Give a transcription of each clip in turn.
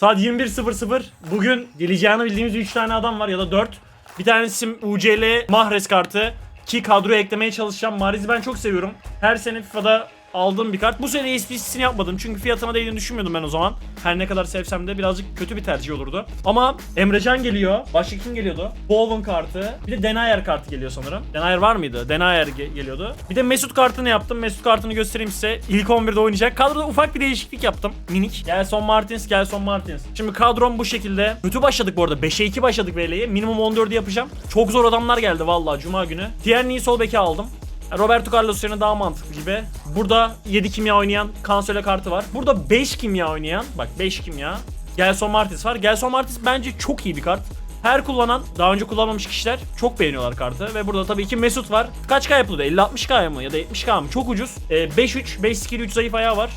Saat 21.00. Bugün geleceğini bildiğimiz 3 tane adam var ya da 4. Bir tanesi UCL Mahrez kartı. Ki kadroya eklemeye çalışacağım. Mahrez'i ben çok seviyorum. Her sene FIFA'da aldığım bir kart. Bu sene SPC'sini yapmadım. Çünkü fiyatına değdiğini düşünmüyordum ben o zaman. Her ne kadar sevsem de birazcık kötü bir tercih olurdu. Ama Emrecan geliyor. Başka kim geliyordu? Bowen kartı. Bir de Denayer kartı geliyor sanırım. Denayer var mıydı? Denayer ge- geliyordu. Bir de Mesut kartını yaptım. Mesut kartını göstereyim size. İlk 11'de oynayacak. Kadroda ufak bir değişiklik yaptım. Minik. Gelson Martins, Gelson Martins. Şimdi kadrom bu şekilde. Kötü başladık bu arada. 5'e 2 başladık VL'ye. Minimum 14'ü yapacağım. Çok zor adamlar geldi vallahi Cuma günü. Tierney'i sol beke aldım. Roberto Carlos yerine daha mantıklı gibi. Burada 7 kimya oynayan Cancelo kartı var. Burada 5 kimya oynayan, bak 5 kimya. Gelson Martins var. Gelson Martins bence çok iyi bir kart. Her kullanan, daha önce kullanmamış kişiler çok beğeniyorlar kartı. Ve burada tabii ki Mesut var. Kaç K yapıldı? 50-60K mı ya da 70K mı? Çok ucuz. Ee, 5-3, 5 skill 3 zayıf ayağı var.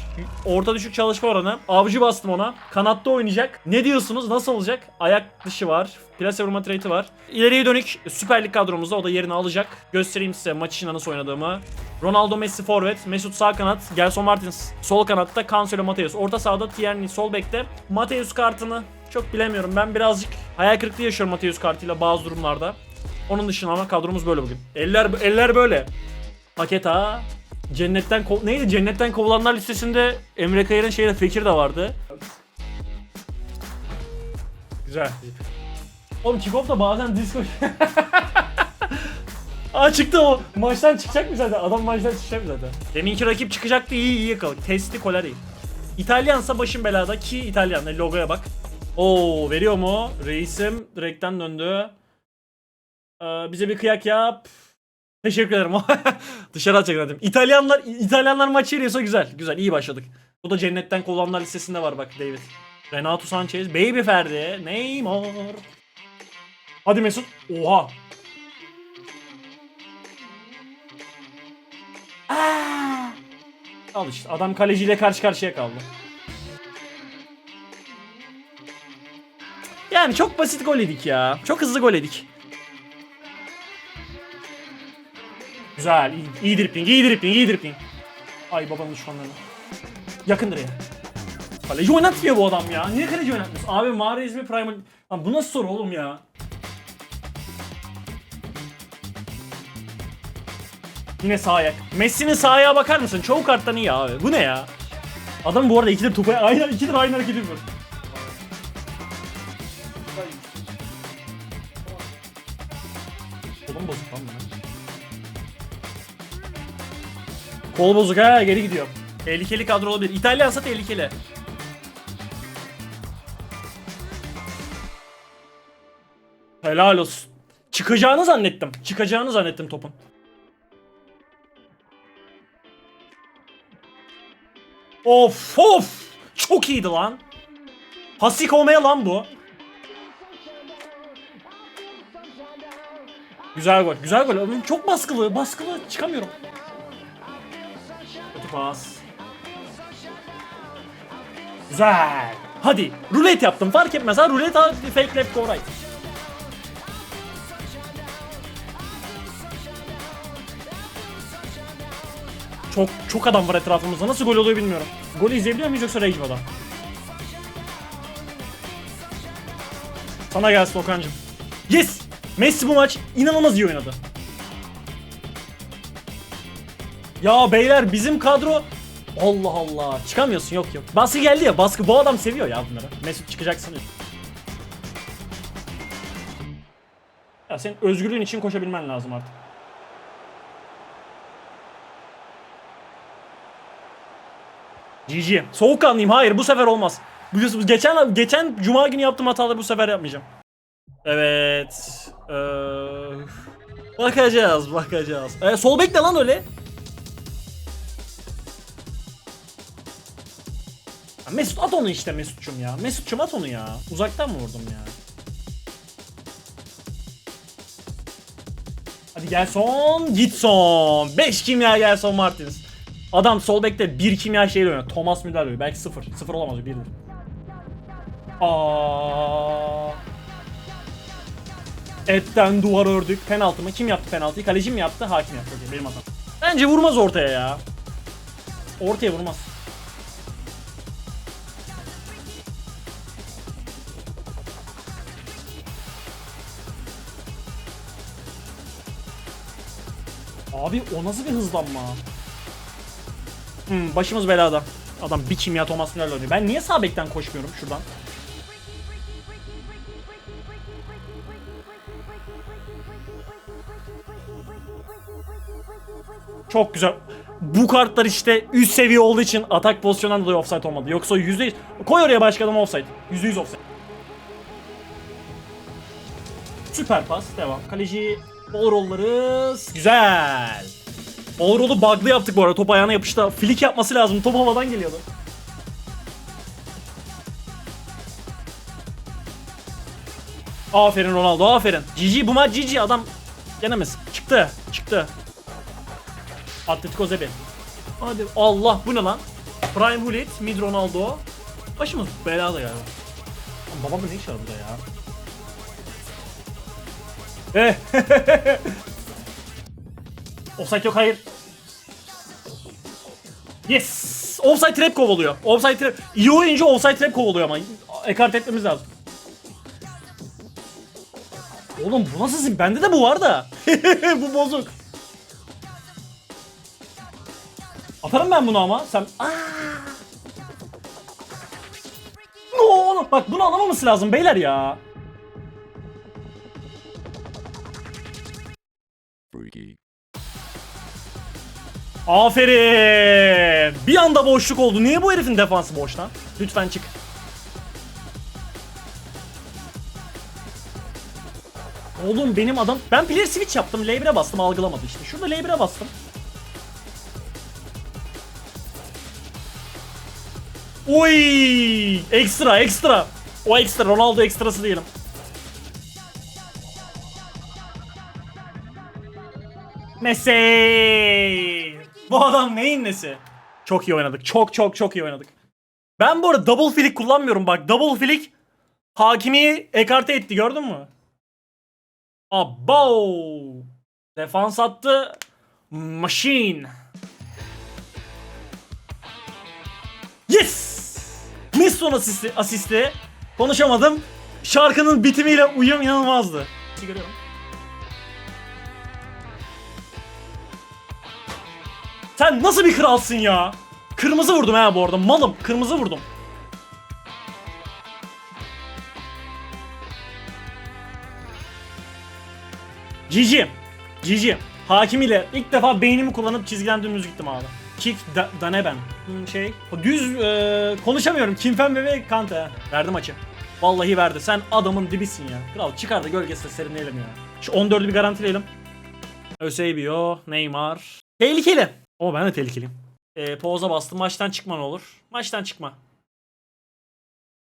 Orta düşük çalışma oranı. Avcı bastım ona. Kanatta oynayacak. Ne diyorsunuz? Nasıl olacak? Ayak dışı var. Plase vurma trade'i var. İleriye dönük Süper Lig kadromuzda o da yerini alacak. Göstereyim size maç içinde nasıl oynadığımı. Ronaldo Messi forvet, Mesut sağ kanat, Gelson Martins sol kanatta, Cancelo Mateus. Orta sahada Tierney sol bekte. Mateus kartını çok bilemiyorum. Ben birazcık hayal kırıklığı yaşıyorum Mateus kartıyla bazı durumlarda. Onun dışında ama kadromuz böyle bugün. Eller eller böyle. Paket ha. Cennetten kov... Neydi? Cennetten kovulanlar listesinde Emre Kayır'ın şeyde Fekir de vardı. Güzel. Oğlum Kickoff da bazen disco... Aa çıktı o. Maçtan çıkacak mı zaten? Adam maçtan çıkacak mı zaten? Deminki rakip çıkacaktı iyi iyi yakaladık. Testi Koleri. İtalyansa başım belada ki İtalyan. E, Logoya bak. Oo veriyor mu? Reisim direkten döndü. Ee, bize bir kıyak yap. Teşekkür ederim. Dışarı atacak. İtalyanlar İtalyanlar maçı yeriyorsa güzel. Güzel iyi başladık. Bu da cennetten kovulanlar listesinde var bak David. Renato Sanchez, Baby Ferdi, Neymar. Hadi Mesut. Oha. Aa! Al işte adam kaleciyle karşı karşıya kaldı. Yani çok basit gol yedik ya. Çok hızlı gol yedik. Güzel. iyi, iyi dribbling, iyi dribbling, iyi dribbling. Ay babanın düşmanlarına. Yakın direğe. Kaleci oynatmıyor bu adam ya. Niye kaleci oynatmıyorsun? Abi Mahrez mi Primal... Lan bu nasıl soru oğlum ya? Yine sağ ayak. Messi'nin sağ ayağa bakar mısın? Çoğu karttan iyi abi. Bu ne ya? Adam bu arada ikidir topu aynı ikidir aynı hareket ediyor. Kol bozuk ha geri gidiyor. Tehlikeli kadro olabilir. İtalyansa tehlikeli. Helal olsun. Çıkacağını zannettim. Çıkacağını zannettim topun. Of of. Çok iyiydi lan. Hasik olmaya lan bu. Güzel gol. Güzel gol. Çok baskılı. Baskılı. Çıkamıyorum. Pas. Güzel. Hadi. Rulet yaptım. Fark etmez ha. Rulet ha. Fake left go right. Çok çok adam var etrafımızda. Nasıl gol oluyor bilmiyorum. Golü izleyebiliyor muyuz yoksa rage mi adam? Sana gelsin Okan'cım. Yes! Messi bu maç inanılmaz iyi oynadı. Ya beyler bizim kadro Allah Allah çıkamıyorsun yok yok. Baskı geldi ya baskı bu adam seviyor ya bunları. Mesut çıkacaksın. Ya senin özgürlüğün için koşabilmen lazım artık. GG. Soğukkanlıyım. Hayır bu sefer olmaz. Biliyorsunuz geçen geçen cuma günü yaptığım hataları bu sefer yapmayacağım. Evet. Ee, bakacağız, bakacağız. Ee, sol bek ne lan öyle? Mesut at onu işte Mesut'cum ya. Mesut'cum at onu ya. Uzaktan mı vurdum ya? Hadi gel son, git son. 5 kimya gel son Martins. Adam sol bekte 1 kimya şeyle oynuyor. Thomas Müller oynuyor. Belki 0. 0 olamaz 1'dir. Aa. Etten duvar ördük. Penaltı mı? Kim yaptı penaltıyı? Kaleci mi yaptı? Hakim yaptı. Benim hatam. Bence vurmaz ortaya ya. Ortaya vurmaz. Abi o nasıl bir hızlanma? Hmm, başımız belada. Adam bir kimya Thomas Müller'le oynuyor. Ben niye sağ bekten koşmuyorum şuradan? Çok güzel. Bu kartlar işte üst seviye olduğu için atak pozisyonundan dolayı offside olmadı. Yoksa %100 koy oraya başka adam offside. %100 offside. Süper pas. Devam. Kaleci bol rolları. Güzel. Rolü bug'lı yaptık bu arada. Top ayağına yapıştı. Flick yapması lazım. Top havadan geliyordu. Aferin Ronaldo aferin. GG bu maç GG adam genemez. Çıktı. Çıktı. Atletico Zebi. Hadi Allah bu ne lan? Prime Hullet, Mid Ronaldo. Başımız belada ya. Lan Babam da ne iş var burada ya? Eh. Offside yok hayır. Yes. Offside trap kovalıyor. Offside trap. İyi oyuncu offside trap kovalıyor ama. Ekart etmemiz lazım. Oğlum bu nasıl zim? Bende de bu var da. bu bozuk. Atarım ben bunu ama. Sen... Aa! No, oğlum bak bunu alamaması lazım beyler ya. Freaky. Aferin. Bir anda boşluk oldu. Niye bu herifin defansı boş? Lütfen çık. Oğlum benim adam... Ben player switch yaptım. L1'e bastım algılamadı işte. Şurada L1'e bastım. Oy! Ekstra ekstra. O ekstra Ronaldo ekstrası diyelim. Messi! Bu adam neyin nesi? Çok iyi oynadık. Çok çok çok iyi oynadık. Ben bu arada double flick kullanmıyorum bak. Double flick hakimi ekarte etti gördün mü? Abo! Defans attı. Machine. Yes! Messon asisti, asisti. Konuşamadım. Şarkının bitimiyle uyum inanılmazdı. Görüyorum. Sen nasıl bir kralsın ya? Kırmızı vurdum ha bu arada. Malım. Kırmızı vurdum. GG. GG. Hakim ile ilk defa beynimi kullanıp çizgiden dümdüz gittim abi. Kick da, Daneben. Hmm, şey. Düz e, konuşamıyorum. Kimpembe ve Kante. Verdi maçı. Vallahi verdi. Sen adamın dibisin ya. Kral çıkar da gölgesinde serinleyelim ya. Şu 14'ü bir garantileyelim. Eusebio, Neymar. Tehlikeli. O ben de tehlikeliyim. E, Poza bastım. Maçtan çıkma ne olur. Maçtan çıkma.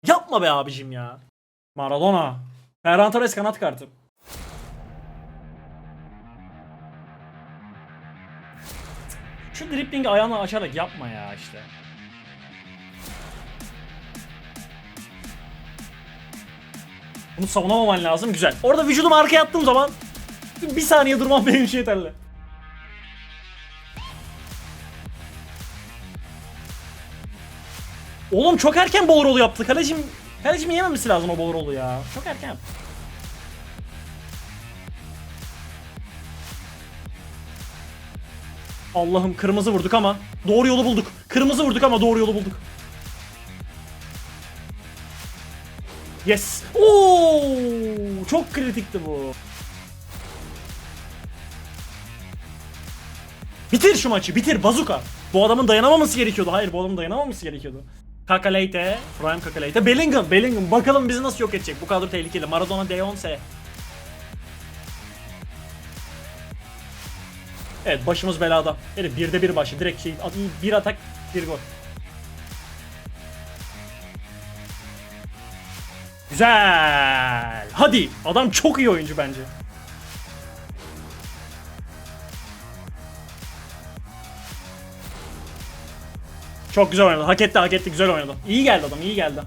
Yapma be abicim ya. Maradona. Ferran Torres kanat kartı. Şu driplingi ayağını açarak yapma ya işte. Bunu savunamaman lazım. Güzel. Orada vücudumu arkaya attığım zaman bir saniye durmam benim için yeterli. Oğlum çok erken ball yaptı. Kalecim, kalecim yememesi lazım o ball ya. Çok erken. Allah'ım kırmızı vurduk ama doğru yolu bulduk. Kırmızı vurduk ama doğru yolu bulduk. Yes. Oo, çok kritikti bu. Bitir şu maçı, bitir bazuka. Bu adamın dayanamaması gerekiyordu. Hayır, bu adamın dayanamaması gerekiyordu. Kakaleyte, Prime Kakaleyte, Bellingham, Bellingham. Bakalım bizi nasıl yok edecek. Bu kadro tehlikeli. Maradona, Deonce. Evet, başımız belada. Evet, birde bir başı. Direkt şey, bir atak, bir gol. Güzel. Hadi. Adam çok iyi oyuncu bence. Çok güzel oynadı. Hak etti, hak etti. Güzel oynadı. İyi geldi adam, iyi geldi.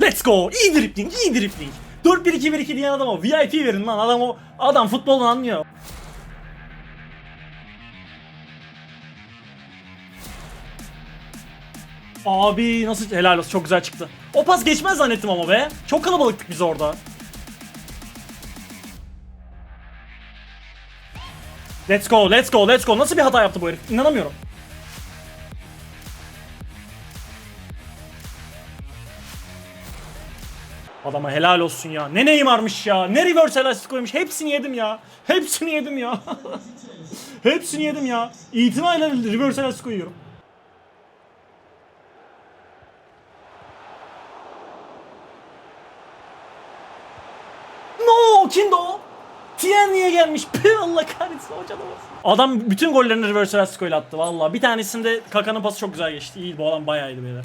Let's go. İyi dribbling, iyi dribbling. 4-1-2-1-2 diyen adama VIP verin lan. Adam o adam futboldan anlıyor. Abi nasıl helal olsun çok güzel çıktı. O pas geçmez zannettim ama be. Çok kalabalıktık biz orada. Let's go, let's go, let's go. Nasıl bir hata yaptı bu herif? İnanamıyorum. Adama helal olsun ya. Ne Neymar'mış ya. Ne reverse elastik koymuş. Hepsini yedim ya. Hepsini yedim ya. Hepsini yedim ya. İtinayla reverse elastik koyuyorum. No! Kimdi o? Gelmiş? Püh Allah kahretsin da olsun. Adam bütün gollerini reverse elastik ile attı valla. Bir tanesinde Kaka'nın pası çok güzel geçti. İyi bu adam bayağı iyiydi beyler.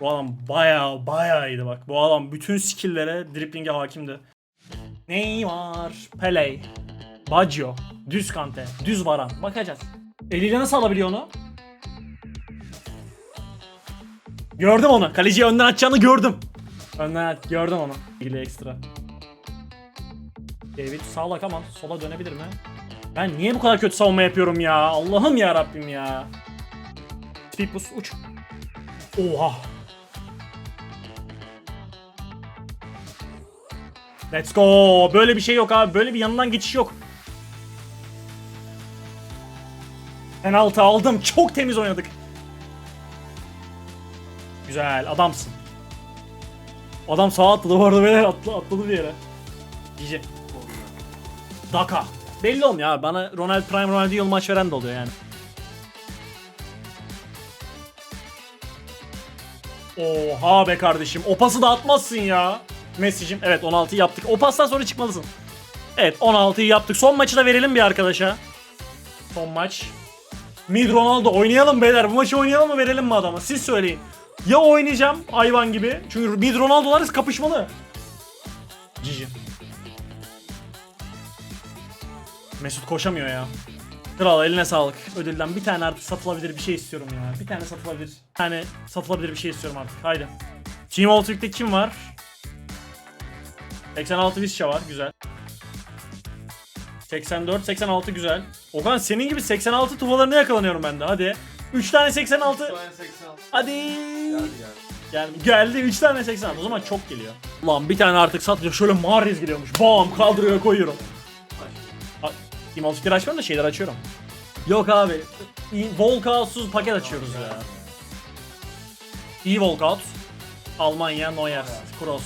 Bu adam bayağı bayağı iyiydi bak. Bu adam bütün skill'lere, dripling'e hakimdi. Neymar, Pele, Baggio, düz Kante, düz Varan. Bakacağız. Eliyle nasıl alabiliyor onu? Gördüm onu. Kaleciyi önden atacağını gördüm. Önden at, gördüm onu. İlgili ekstra. David sağlak ama sola dönebilir mi? Ben niye bu kadar kötü savunma yapıyorum ya? Allah'ım ya Rabbim ya. Speedbus uç. Oha. Let's go. Böyle bir şey yok abi. Böyle bir yanından geçiş yok. Penaltı aldım. Çok temiz oynadık. Güzel. Adamsın. Adam sağa atladı bu arada beyler atladı, atladı bir yere. GG. Daka. Belli olmuyor abi. Bana Ronald Prime Ronaldo yıl maç veren de oluyor yani. Oha be kardeşim. O pası da atmazsın ya. Messi'cim. Evet 16'yı yaptık. O pastan sonra çıkmalısın. Evet 16'yı yaptık. Son maçı da verelim bir arkadaşa. Son maç. Mid Ronaldo oynayalım beyler. Bu maçı oynayalım mı verelim mi adama? Siz söyleyin. Ya oynayacağım hayvan gibi. Çünkü Mid Ronaldo'lar kapışmalı. Cici. Mesut koşamıyor ya. Kral eline sağlık. Ödülden bir tane artık satılabilir bir şey istiyorum ya. Bir tane satılabilir. Bir tane satılabilir bir şey istiyorum artık. Haydi. Team Ultimate'de kim var? 86 Visca var. Güzel. 84, 86 güzel. Okan senin gibi 86 tuvalarına yakalanıyorum ben de. Hadi. 3 tane 86. Hadi. Yani geldi 3 tane 86. O zaman çok geliyor. Ulan bir tane artık satıyor. Şöyle Mahrez geliyormuş. Bam kaldırıyor koyuyorum. Team Ultimate'leri açmıyorum da şeyler açıyorum. Yok abi. Walkout'suz paket açıyoruz ya. İyi Walkout. Almanya, Neuer, Kroos.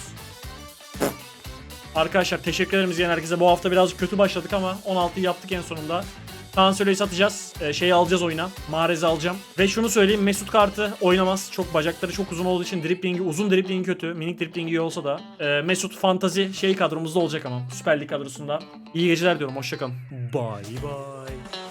Arkadaşlar teşekkür ederim izleyen herkese. Bu hafta birazcık kötü başladık ama 16'yı yaptık en sonunda. Kanselo'yu satacağız. Ee, şeyi alacağız oyuna. Mahrez'i alacağım. Ve şunu söyleyeyim. Mesut Kart'ı oynamaz. Çok bacakları çok uzun olduğu için driplingi, uzun driplingi kötü. Minik driplingi iyi olsa da. Ee, Mesut fantazi şey kadromuzda olacak ama. Süper Lig kadrosunda. İyi geceler diyorum. Hoşçakalın. Bye bye.